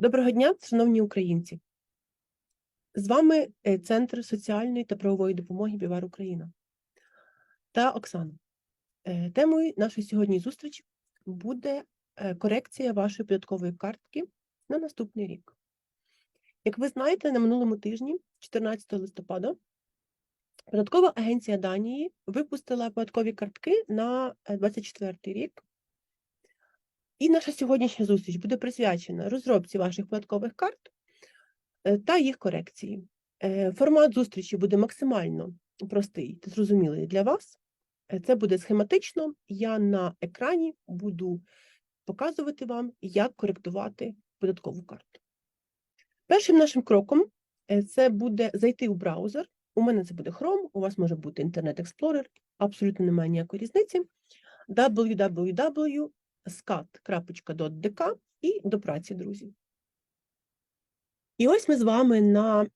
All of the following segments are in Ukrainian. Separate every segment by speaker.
Speaker 1: Доброго дня, шановні українці. З вами е, Центр соціальної та правової допомоги Бівар Україна та Оксана. Е, Темою нашої сьогодні зустрічі буде е, корекція вашої податкової картки на наступний рік. Як ви знаєте, на минулому тижні, 14 листопада, Податкова агенція Данії випустила податкові картки на 24 рік. І наша сьогоднішня зустріч буде присвячена розробці ваших податкових карт е, та їх корекції. Е, Формат зустрічі буде максимально простий та зрозумілий для вас. Е, Це буде схематично. Я на екрані буду показувати вам, як коректувати податкову карту. Першим нашим кроком це буде зайти у браузер. У мене це буде Chrome, у вас може бути Internet Explorer, абсолютно немає ніякої різниці. www.scat.dk і до праці, друзі. І ось ми з вами на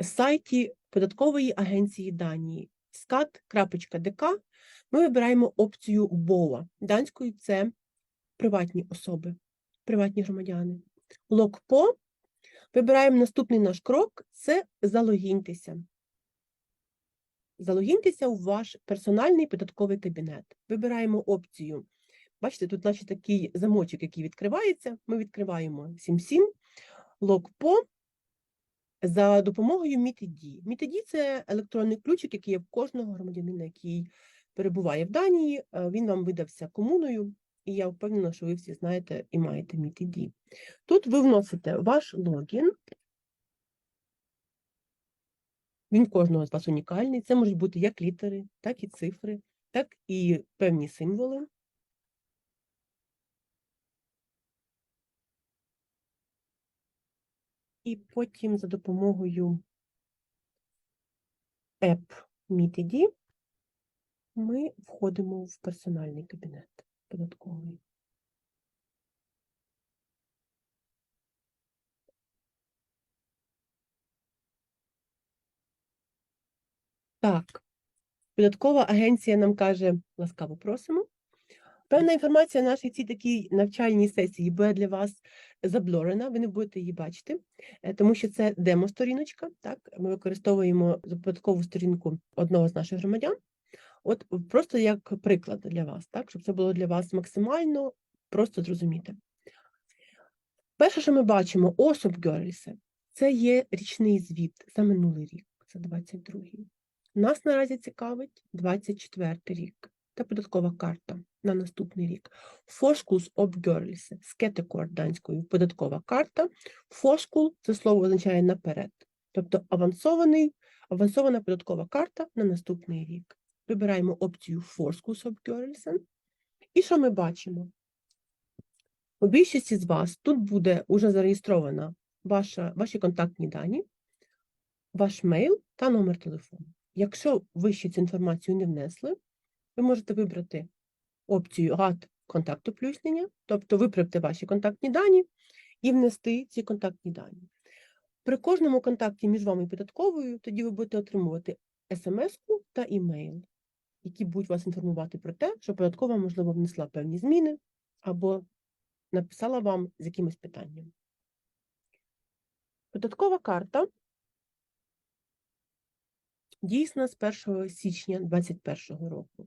Speaker 1: сайті податкової агенції Данії scat.dk ми вибираємо опцію BOA. Данською це приватні особи, приватні громадяни. LOGPO Вибираємо наступний наш крок це залогіньтеся. Залогіньтеся у ваш персональний податковий кабінет. Вибираємо опцію. Бачите, тут наче такий замочок, який відкривається. Ми відкриваємо 7.7, LogPo за допомогою MITID. MITID – це електронний ключик, який є в кожного громадянина, який перебуває в Данії. Е, Він вам видався комуною, і я впевнена, що ви всі знаєте і маєте MITID. Тут ви вносите ваш логін. Він кожного з вас унікальний. Це можуть бути як літери, так і цифри, так і певні символи. І потім за допомогою App MITID ми входимо в персональний кабінет податковий. Так, податкова агенція нам каже, ласкаво просимо. Певна інформація на нашій цій такій навчальній сесії буде для вас заблорена, ви не будете її бачити, е, тому що це демо-сторіночка. Так, Ми використовуємо податкову сторінку одного з наших громадян. От просто як приклад для вас, так, щоб це було для вас максимально просто зрозуміти. Перше, що ми бачимо, особ Герлісе, це є річний звіт за минулий рік, це 22-й. Нас наразі цікавить 24-й рік та податкова карта на наступний рік. Фошкулс обгерлісе, скетекор данською податкова карта. Фошкул це слово означає наперед, тобто авансований, авансована податкова карта на наступний рік. Вибираємо опцію Фошкулс обгерлісе. І що ми бачимо? У більшості з вас тут буде уже зареєстрована ваші контактні дані, ваш мейл та номер телефону. Якщо ви ще цю інформацію не внесли, ви можете вибрати опцію «Рад контактоплюснення», тобто виправте ваші контактні дані і внести ці контактні дані. При кожному контакті між вами і податковою тоді ви будете отримувати смс-ку та імейл, які будуть вас інформувати про те, що податкова, можливо, внесла певні зміни або написала вам з якимось питанням. Податкова карта дійсна з 1 січня 2021 року.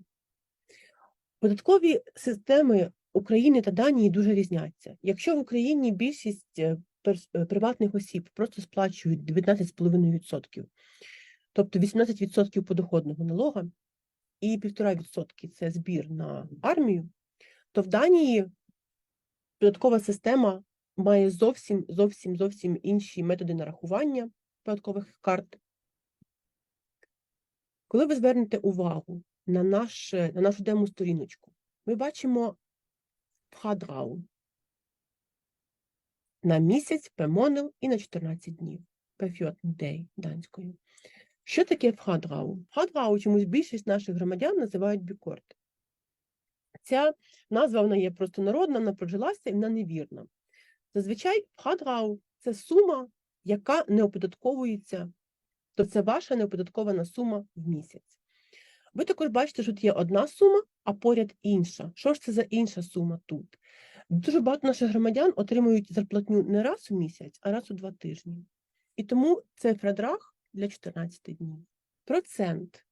Speaker 1: Податкові системи України та Данії дуже різняться. Якщо в Україні більшість е, е, приватних осіб просто сплачують 19,5%, тобто 18% подоходного налога і 1,5% це збір на армію, то в Данії податкова система має зовсім зовсім зовсім інші методи нарахування податкових карт. Коли ви звернете увагу на, наш, на нашу демо-сторіночку, ми бачимо вхадрау на місяць, пемонел і на 14 днів. Дей данською. Що таке вхадрау? Вхадрау чомусь більшість наших громадян називають бікорт. Ця назва вона є просто народна, вона прожилася і вона невірна. Зазвичай вхадрау це сума, яка не оподатковується то це ваша неоподаткована сума в місяць. Ви також бачите, що тут є одна сума, а поряд інша. Що ж це за інша сума тут? Дуже багато наших громадян отримують зарплатню не раз у місяць, а раз у два тижні. І тому цей фрадрах для 14 днів. Процент,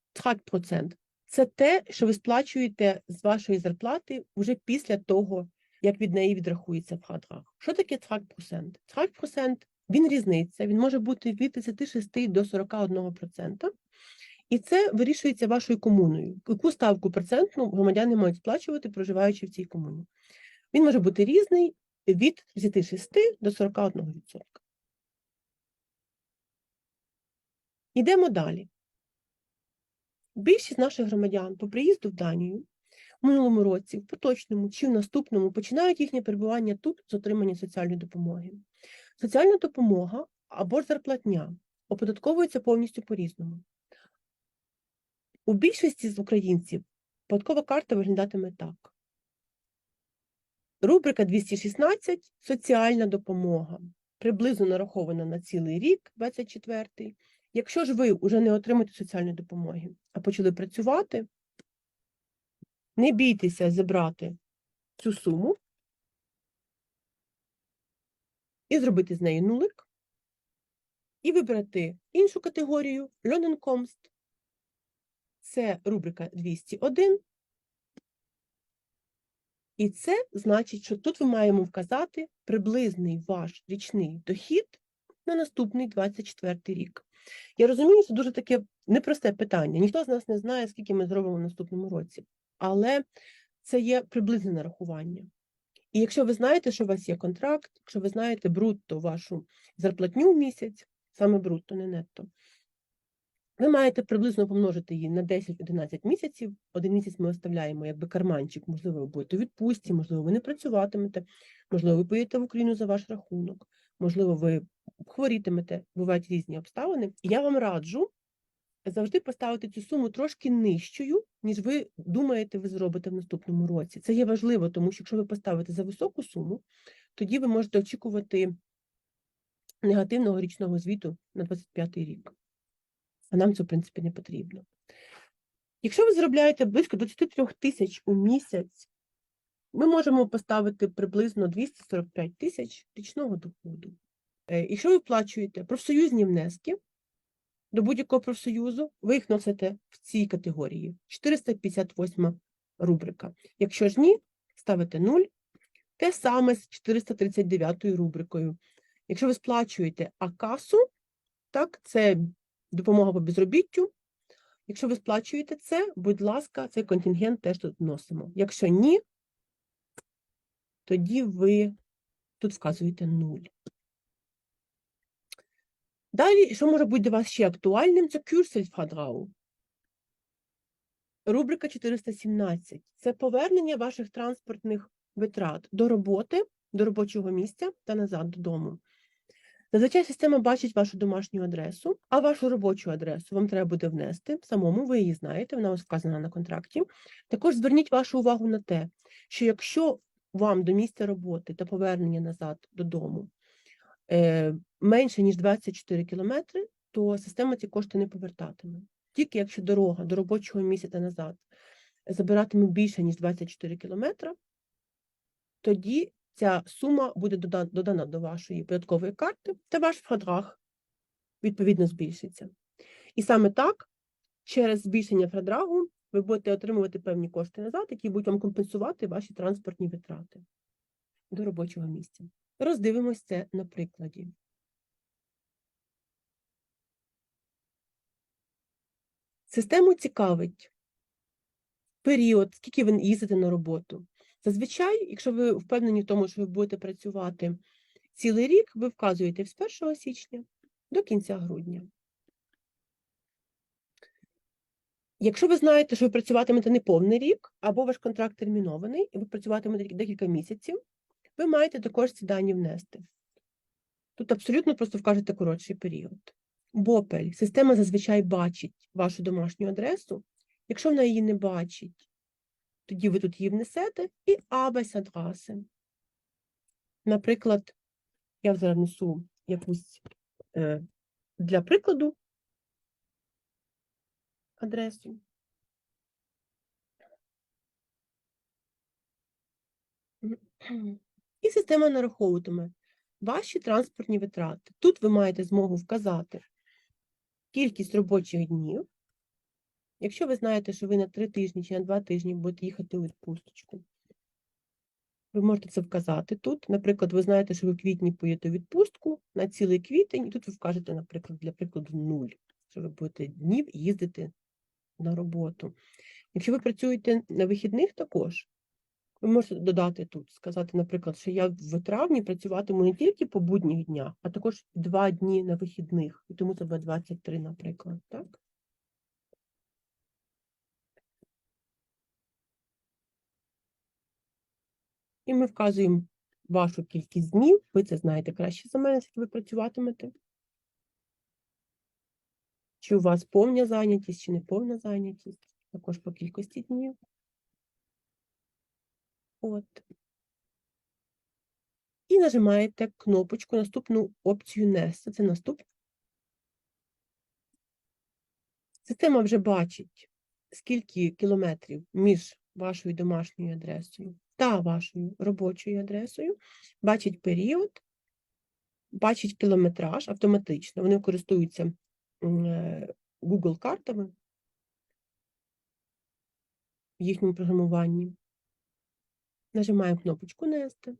Speaker 1: процент це те, що ви сплачуєте з вашої зарплати вже після того, як від неї відрахується фрадрах. Що таке процент? процент він різниця, він може бути від 36 до 41%. І це вирішується вашою комуною. Яку ставку процентну громадяни мають сплачувати, проживаючи в цій комуні? Він може бути різний від 36 до 41%. Йдемо далі. Більшість наших громадян по приїзду в Данію в минулому році, в поточному чи в наступному починають їхнє перебування тут з отримання соціальної допомоги. Соціальна допомога або зарплатня оподатковується повністю по-різному. У більшості з українців податкова карта виглядатиме так. Рубрика 216 соціальна допомога. Приблизно нарахована на цілий рік, 24 й Якщо ж ви вже не отримаєте соціальної допомоги, а почали працювати, не бійтеся забрати цю суму і зробити з неї нулик, і вибрати іншу категорію Льоненкомст. Це рубрика 201. І це значить, що тут ми маємо вказати приблизний ваш річний дохід на наступний 24 рік. Я розумію, це дуже таке непросте питання. Ніхто з нас не знає, скільки ми зробимо в наступному році, але це є приблизне нарахування. І якщо ви знаєте, що у вас є контракт, якщо ви знаєте брутто вашу зарплатню в місяць, саме брутто, не нетто, ви маєте приблизно помножити її на 10-11 місяців. Один місяць ми оставляємо якби карманчик, можливо, ви будете у відпустці, можливо, ви не працюватимете, можливо, ви поїдете в Україну за ваш рахунок, можливо, ви хворітимете, бувають різні обставини. І Я вам раджу завжди поставити цю суму трошки нижчою, ніж ви думаєте, ви зробите в наступному році. Це є важливо, тому що якщо ви поставите за високу суму, тоді ви можете очікувати негативного річного звіту на 25 рік. А нам це, в принципі, не потрібно. Якщо ви заробляєте близько 23 тисяч у місяць, ми можемо поставити приблизно 245 тисяч річного доходу. Е, якщо ви вплачуєте профсоюзні внески до будь-якого профсоюзу, ви їх носите в цій категорії 458 рубрика. Якщо ж ні, ставите 0, те саме з 439 рубрикою. Якщо ви сплачуєте АКАСу, так, це допомога по безробіттю. Якщо ви сплачуєте це, будь ласка, цей контингент теж тут вносимо. Якщо ні, тоді ви тут вказуєте 0. Далі, що може бути для вас ще актуальним, це Кюрсельфадрау. Рубрика 417 це повернення ваших транспортних витрат до роботи, до робочого місця та назад додому. Зазвичай система бачить вашу домашню адресу, а вашу робочу адресу вам треба буде внести самому, ви її знаєте, вона у вас вказана на контракті. Також зверніть вашу увагу на те, що якщо вам до місця роботи та повернення назад додому е, менше, ніж 24 кілометри, то система ці кошти не повертатиме. Тільки якщо дорога до робочого місця та назад забиратиме більше, ніж 24 кілометри, тоді ця сума буде додана до вашої податкової карти, та ваш фрадрах відповідно збільшиться. І саме так, через збільшення фрадрагу, ви будете отримувати певні кошти назад, які будуть вам компенсувати ваші транспортні витрати до робочого місця. Роздивимось це на прикладі. Систему цікавить період, скільки ви їздите на роботу. Зазвичай, якщо ви впевнені в тому, що ви будете працювати цілий рік, ви вказуєте з 1 січня до кінця грудня. Якщо ви знаєте, що ви працюватимете не повний рік, або ваш контракт термінований, і ви працюватимете декілька місяців, ви маєте також ці дані внести. Тут абсолютно просто вкажете коротший період. Бопель. Система зазвичай бачить вашу домашню адресу. Якщо вона її не бачить, тоді ви тут її внесете і Arbeitsadresse. Наприклад, я зараз внесу якусь е, для прикладу адресу. І система нараховуватиме ваші транспортні витрати. Тут ви маєте змогу вказати кількість робочих днів. Якщо ви знаєте, що ви на 3 тижні чи на 2 тижні будете їхати у відпусточку, ви можете це вказати тут. Наприклад, ви знаєте, що ви в квітні поїдете у відпустку на цілий квітень, і тут ви вкажете, наприклад, для прикладу, 0, що ви будете днів їздити на роботу. Якщо ви працюєте на вихідних також, ви можете додати тут, сказати, наприклад, що я в травні працюватиму не тільки по будніх днях, а також два дні на вихідних, і тому це буде 23, наприклад. Так? І ми вказуємо вашу кількість днів, ви це знаєте краще за мене, скільки ви працюватимете. Чи у вас повна зайнятість, чи не повна зайнятість, також по кількості днів. От. І нажимаєте кнопочку наступну опцію Nest. Це наступне. Система вже бачить, скільки кілометрів між вашою домашньою адресою та вашою робочою адресою, бачить період, бачить кілометраж автоматично. Вони користуються е, Google картами в їхньому програмуванні. Нажимаємо кнопочку Нести,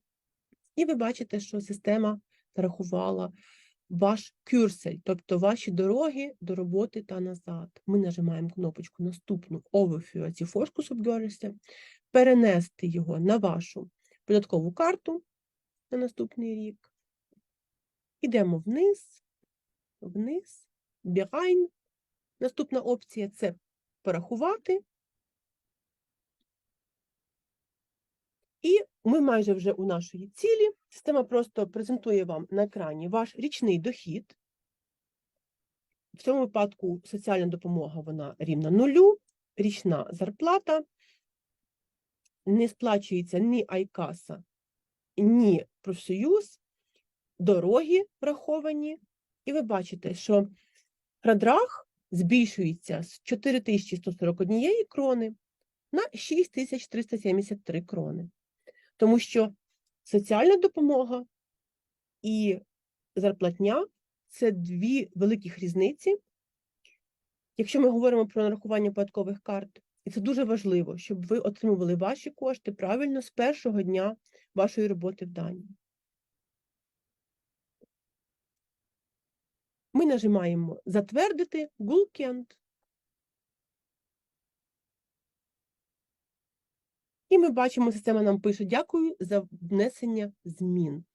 Speaker 1: і ви бачите, що система зарахувала ваш кюрсель, тобто ваші дороги до роботи та назад. Ми нажимаємо кнопочку наступну ці фошку Subgirls, перенести його на вашу податкову карту на наступний рік. Ідемо вниз, вниз, Behind. Наступна опція це порахувати. І ми майже вже у нашої цілі. Система просто презентує вам на екрані ваш річний дохід. В цьому випадку соціальна допомога вона рівна нулю, річна зарплата, не сплачується ні Айкаса, ні профсоюз, дороги враховані. І ви бачите, що продраг збільшується з 4141 крони на 6373 крони. Тому що соціальна допомога і зарплатня це дві великих різниці. Якщо ми говоримо про нарахування податкових карт, і це дуже важливо, щоб ви отримували ваші кошти правильно з першого дня вашої роботи в Данії. Ми нажимаємо Затвердити Гулкент. І ми бачимо, система нам пише Дякую за внесення змін.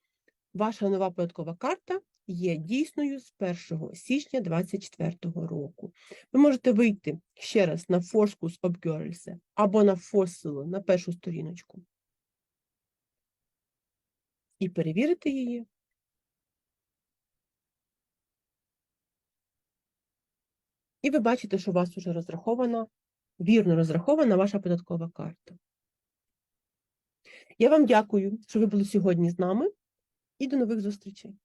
Speaker 1: Ваша нова податкова карта є дійсною з 1 січня 2024 року. Ви можете вийти ще раз на Foursquare Obgirls або на Fossil на першу сторіночку і перевірити її. І ви бачите, що у вас вже розрахована, вірно розрахована ваша податкова карта. Я вам дякую, що ви були сьогодні з нами, і до нових зустрічей.